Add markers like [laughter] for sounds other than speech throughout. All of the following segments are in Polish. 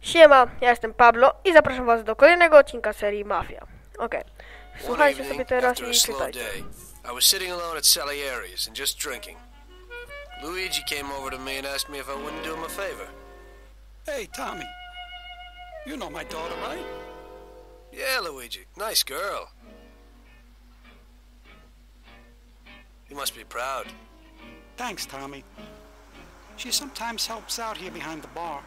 Siema, ja jestem Pablo i zapraszam was do kolejnego odcinka serii Mafia. Okej, One słuchajcie sobie teraz after a i slow czytajcie. day, I was sitting alone at Salieri's and just drinking. Luigi came over to me and asked me if I wouldn't do him a favor. Hey, Tommy. You know my daughter, right? Yeah, Luigi, nice girl. You must be proud. Thanks, Tommy. She sometimes helps out here behind the bar.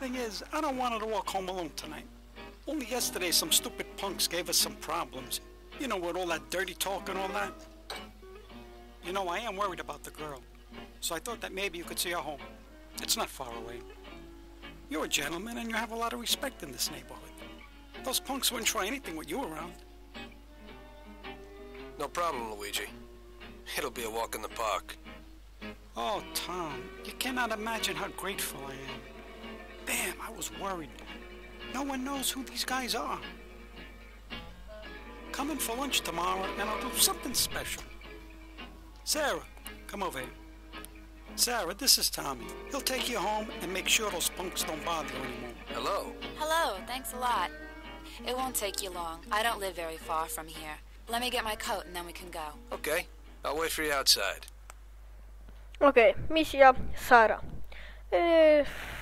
Thing is, I don't want her to walk home alone tonight. Only yesterday, some stupid punks gave us some problems. You know, with all that dirty talk and all that. You know, I am worried about the girl. So I thought that maybe you could see her home. It's not far away. You're a gentleman and you have a lot of respect in this neighborhood. Those punks wouldn't try anything with you around. No problem, Luigi. It'll be a walk in the park. Oh, Tom, you cannot imagine how grateful I am. Damn, I was worried. No one knows who these guys are. Come in for lunch tomorrow and I'll do something special. Sarah, come over here. Sarah, this is Tommy. He'll take you home and make sure those punks don't bother you anymore. Hello. Hello, thanks a lot. It won't take you long. I don't live very far from here. Let me get my coat and then we can go. Okay, I'll wait for you outside. Okej, misja Sara. Yy, uh,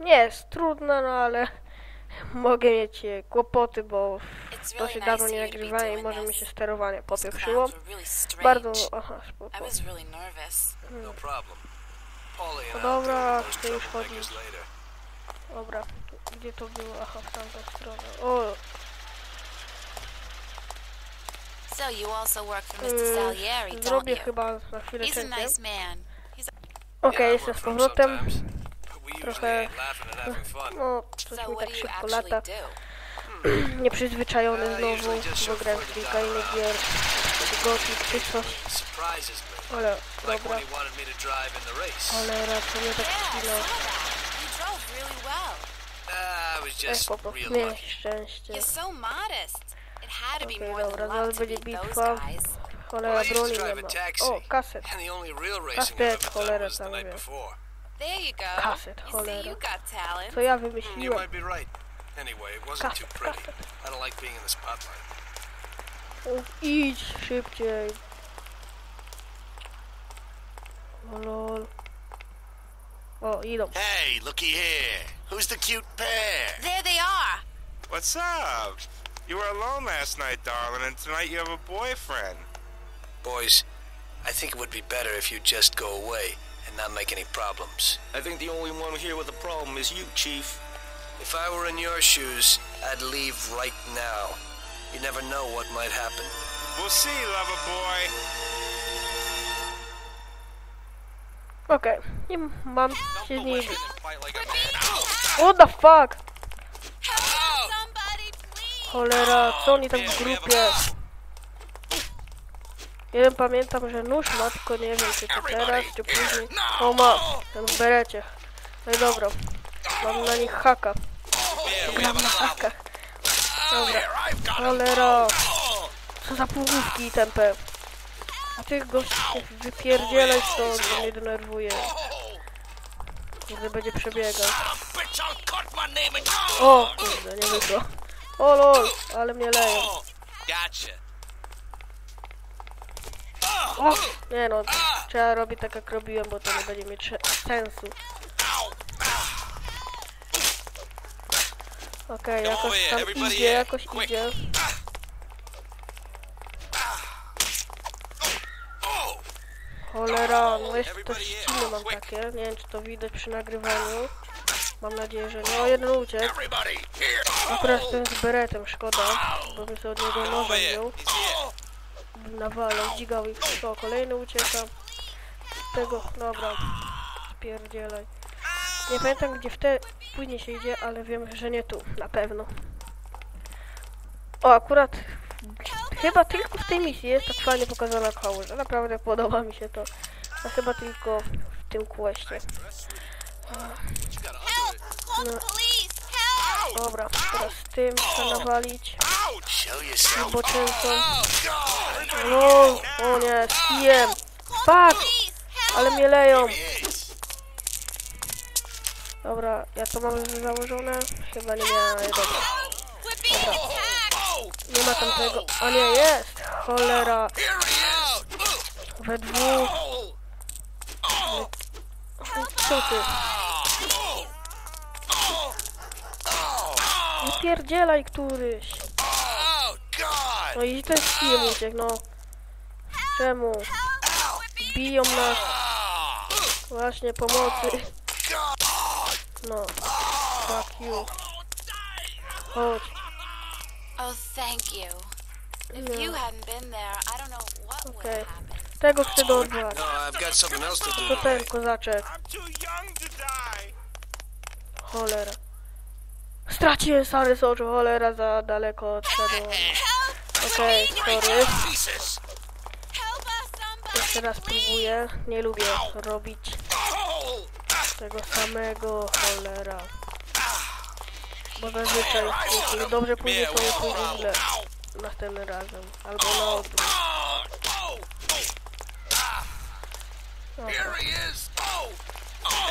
nie jest trudna, no ale [laughs] mogę mieć e, kłopoty, bo to się dawno nie nagrywałem i może mi się sterowanie popieprzyło. Bardzo, aha, spoko. nervous. No No dobra, those już later. Dobra, gdzie to było? Aha, w tamtą stronę. O, So you also work for Mr. yy, Salieri, don't zrobię you? chyba za chwilę He's a czekaj. nice man. He's Okej, Yeah, I jestem work z for him powrotem. Trochę-. No, coś mi tak do szybko lata. do? [clears throat] Nieprzyzwyczajony Uh, znowu, grałem the w kilka innych gier. Gothic czy coś, ale dobra. Cholera, co mnie tak chwilę. Ech, po prostu miałeś szczęście. Okej, more dobra, zaraz będzie bitwa. Cholera, broni nie ma. O, kaset. Kaset, cholera, tam night wie. before. There you go. Kaset, you cholera. see, you got talent. Co ja You wymyśliłem? might be right. Anyway, it wasn't Kaset, too pretty. kaset. I don't like being in the spotlight. O, Idź szybciej. O lol. O, idą. Hey, looky here. Who's the cute pair? There they are. What's up? You were alone last night, darling, and tonight you have a boyfriend. Boys, I think it would be better if you just go away and not make any problems. I think the only one here with a problem is you, Chief. If I were in your shoes, I'd leave right now. You never know what might happen. We'll see, lover boy. Okay, nie mam się z niej... Fight like a man. What the fuck? Help somebody, please. Cholera, co oni tam w grupie? Jeden pamiętam, że nóż ma, tylko nie wiem czy to teraz, czy później. O ma, ten w berecie. No i dobra, mam na nich haka. Gram na hakach. Dobra, cholera. Co za półgłówki tempę. A tych gości wypierdzielaj stąd, bo mnie denerwuje. Kurde, będzie przebiegał. O, kurde, nie wyszło. O lol, ale mnie leją. O, nie no, trzeba robić tak jak robiłem, bo to nie będzie mieć sensu. Okej, jakoś tam idzie, jakoś idzie. Cholera, no jeszcze też ściny mam takie, nie wiem czy to widać przy nagrywaniu. Mam nadzieję, że nie. O, jeden uciekł. Akurat ten z beretem, szkoda, bo bym sobie od niego nożem wziął. He's here. Bym nawalał, dzigał ich. O, kolejny ucieka. Tego, dobra. Spierdzielaj. Nie pamiętam gdzie wtedy później się idzie, ale wiem, że nie tu, na pewno. O, akurat chyba tylko w tej misji jest tak fajnie pokazana kałuża. Naprawdę podoba mi się to. A chyba tylko w tym police. Help. Dobra, teraz tym trzeba nawalić. Yourself. Boczęcą. God. No, o nie, z kijem. Fuck! Ale mnie leją. Dobra, ja to mam założone? Chyba nie miałem, ale dobra. Nie ma tam tego. A nie, jest! Cholera! We dwóch. Co ty? Wypierdzielaj któryś. No i skill uciekł, no. Czemu? Biją nas. Właśnie, pomocy. No. Fuck you. Chodź. Oh, thank you. If you hadn't been there, I don't know what would have happened. Tego chcę dorwać. No, to ten kozaczek. Cholera. Straciłem Sary z oczu, cholera za daleko odszedłem. Okej, sorry. Us, somebody! Jeszcze raz próbuję. Nie lubię robić tego samego, cholera. Bo zazwyczaj, jeśli dobrze pójdzie, to nie pójdzie źle. Następnym razem. Albo na odwrót. Dobra. Here he is! Oh!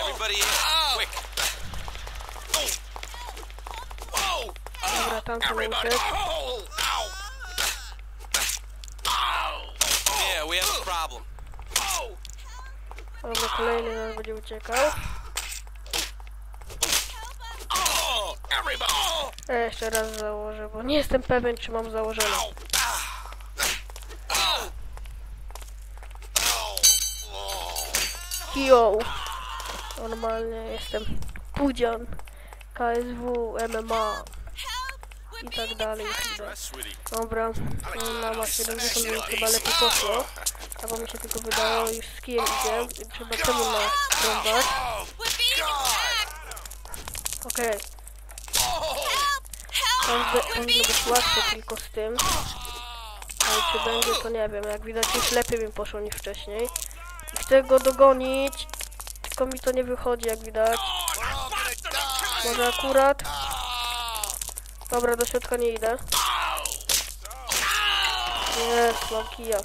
Everybody in! Quick! Oh! Dobra, tamten Everybody! uciekł. Oh! Ow! Yeah, we have a problem. Oh! Dobra, kolejny nas będzie uciekał. Everybody! Oh! Ja jeszcze raz założę, bo nie jestem pewien, czy mam założone. Yo! Normalnie jestem pudzian, KSW, MMA i tak dalej. i tak dalej. Dobra, no, na ma 70 minut chyba lepiej poszło. Albo mi się tylko wydało, już skill idzie, trzeba temu natrąbać. Okej. Powinno powinno być łatwo tylko z tym. Ale czy będzie, to nie wiem. Jak widać, już lepiej mi poszło niż wcześniej. I Chcę go dogonić, tylko mi to nie wychodzi, jak widać. Może akurat. Dobra, do środka nie idę. Jest, mam kija.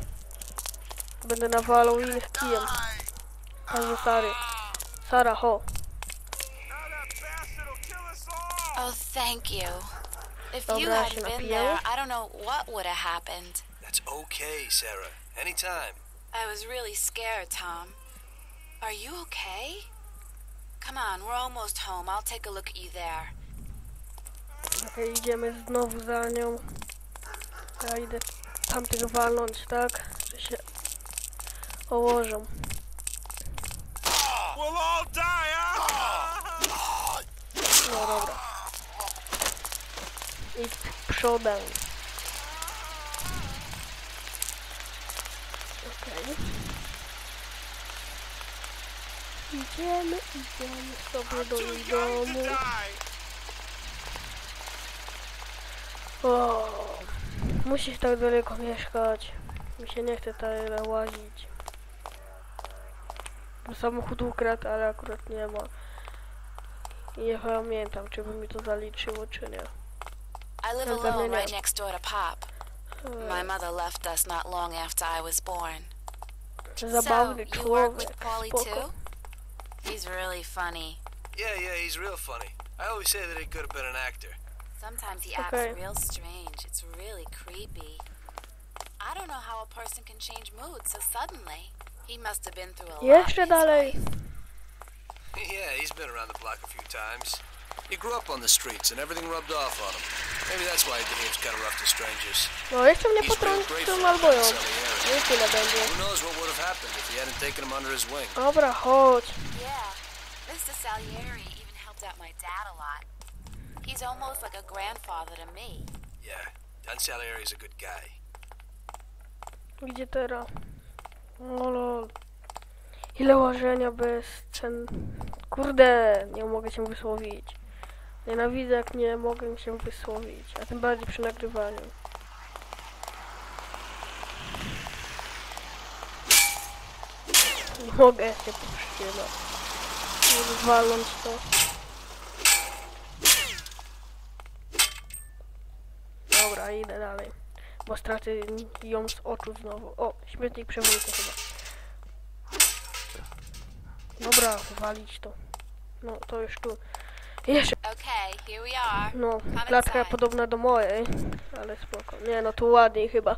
Będę nawalał innych kijem. Także Sary. Sara, ho. Oh, thank you. If you hadn't been there, I don't know what would have happened. That's okay, Sarah. Anytime. I was really scared, Tom. Are you okay? Come on, we're almost home. I'll take a look at you there. Okej, idziemy znowu za nią. Ja idę tamtych walnąć, tak? Że się die, huh? No dobra. I przodem. Okej. Idziemy, idziemy sobie do jej domu. O, musisz tak daleko mieszkać. Mi się nie chce tyle łazić. Bo samochód ukradł, ale akurat nie ma. I nie pamiętam, czy by mi to zaliczyło, czy nie. I live alone right next door to Pop. My mother left us not long after I was born. So, Zabawny you work człowiek. Spoko. too? He's really funny. Yeah, yeah, he's real funny. I always say that he could have been an actor. Sometimes he acts Okay. real strange. It's really creepy. I don't know how a person can change mood so suddenly. He must have been through a lot. in Jeszcze his dalej. Yeah, he's been around the block a few times. He grew up on the streets and everything rubbed off on him. Maybe that's why he behaves kind of rough to strangers. No, jeszcze mnie He's real potrącił albo to ją. Salieri. Nie tyle będzie. Who knows what would have happened if he hadn't taken him under his wing? Over Dobra, chodź. Yeah. Mr. Salieri even helped out my dad a lot. He's almost like a grandfather to me. Yeah, Don Salieri's a good guy. Gdzie teraz? O lol. Ile łożenia bez cen... Kurde, nie mogę się wysłowić. Nienawidzę jak nie mogę się wysłowić, a tym bardziej przy nagrywaniu. Nie mogę się powstrzymać. Nie walnąć to. Dobra, idę dalej. Bo stracę ją z oczu znowu. O, śmietnik przewrócę chyba. Dobra, walić to. No, to już tu. Jeszcze, Okay, no, klatka podobna do mojej, ale spoko. Nie, no tu ładniej chyba.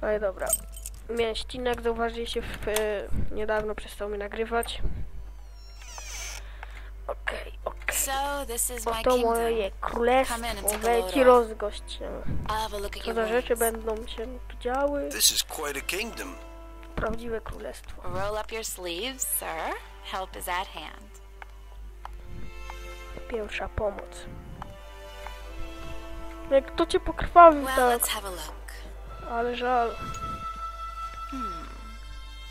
Ale dobra. Mięścinek, zauważyliście, w, e, niedawno przestał mi nagrywać. Okej, okej. This is my Oto kingdom. moje Come in królestwo, and take a wejdź i rozgość się. Co za rzeczy będą się tu działy? This is quite a kingdom. Prawdziwe królestwo. Roll up your sleeves, sir. Help is at hand. Pierwsza pomoc. Jak to cię pokrwawił Well, tak, let's have a look. ale żal.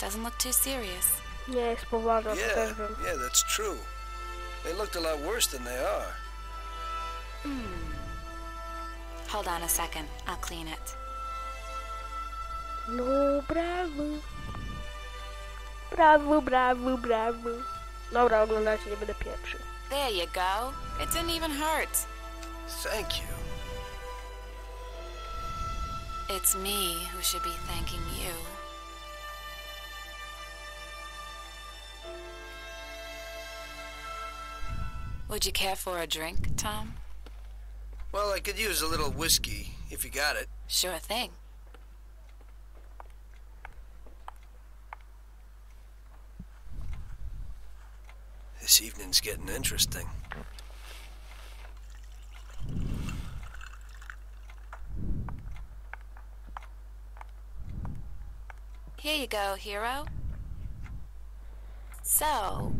Doesn't look too serious. Nie jest poważna, to Yeah, też wiem. yeah, that's true. They looked a lot worse than they are. Hmm. Hold on a second. I'll clean it. No brawo. Brawo, brawo, brawo. Dobra, oglądajcie, nie będę pierwszy. There you go. It didn't even hurt. Thank you. It's me who should be thanking you. Would you care for a drink, Tom? Well, I could use a little whiskey if you got it. Sure thing. This evening's getting interesting. Here you go, hero. So,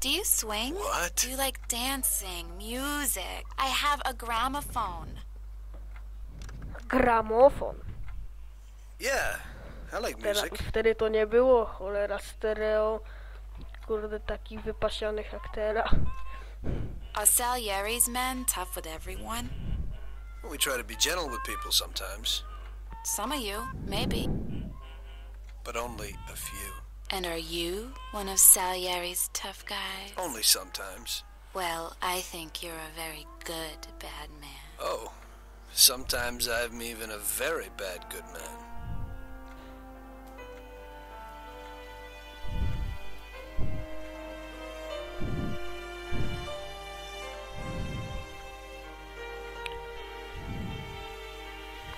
do you swing? What? Do you like dancing, music? I have a gramophone. Gramofon. Yeah, I like Teraz, music. wtedy to nie było, cholera, stereo. Kurde, takich wypasionych jak teraz. Are Salieri's men tough with everyone? We try to be gentle with people sometimes, Some of you, maybe. but only a few. And are you one of Salieri's tough guys? Only sometimes. Well, I think you're a very good bad man. Oh, sometimes I'm even a very bad good man.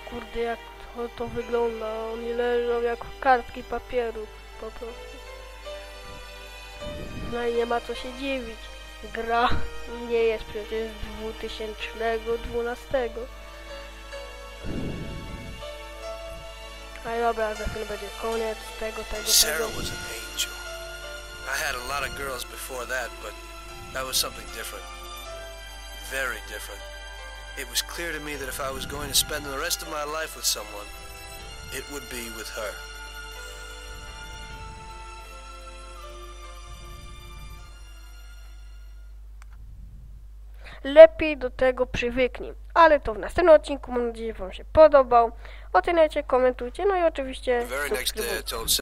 Kurde, jak to, to wygląda. Oni leżą jak kartki papieru, po prostu. No i nie ma co się dziwić. Gra nie jest przecież z 2012. Ale dobra, za chwilę będzie koniec tego, tego, tego. Sarah was an angel. I had a lot of girls before that, but that was something different. Very different. It was clear to me that if I was going to spend the rest of my life with someone, it would be with her. Lepiej do tego przywyknij. Ale to w następnym odcinku. Mam nadzieję, że Wam się podobał. Oceniajcie, komentujcie, no i oczywiście subskrybujcie.